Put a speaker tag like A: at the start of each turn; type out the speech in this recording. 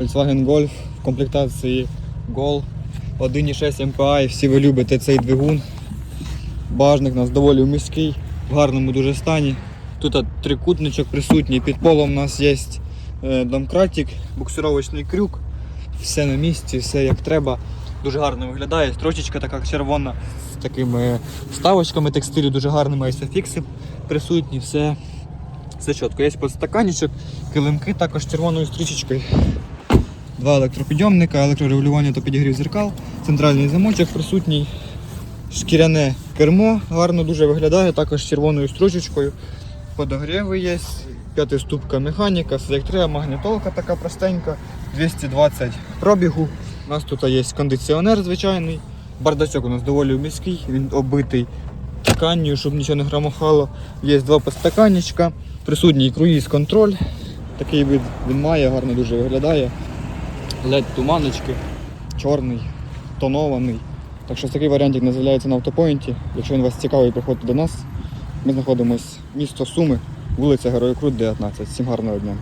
A: Volkswagen Golf в комплектації Gol 1,6 МПА. І всі ви любите цей двигун. Багажник у нас доволі міський, в гарному дуже стані. Тут трикутничок присутній, під полом у нас є е, домкратик, буксировочний крюк. Все на місці, все як треба. Дуже гарно виглядає. Строчечка така червона з такими вставочками текстилю, дуже гарними айсофікси присутні, все, все чітко. Є подстаканчик, килимки також червоною стрічечкою. Два електропідйомника, електрорегулювання та підігрів зеркал, центральний замочок присутній, шкіряне кермо гарно дуже виглядає, також червоною строчечкою. Подогріви є, п'ятиступка механіка, селектрія, магнітолка така простенька, 220 пробігу. У нас тут є кондиціонер звичайний. Бардачок у нас доволі міський, він оббитий тканню, щоб нічого не громохало. Є два подстаканничка, присутній круїз контроль. Такий вид він має, гарно дуже виглядає. LED туманочки, чорний, тонований. Так що такий варіантик не з'являється на автопоінті. Якщо він вас цікавий, приходьте до нас. Ми знаходимося місто Суми, вулиця Героїкрут, 19. Всім гарного дня.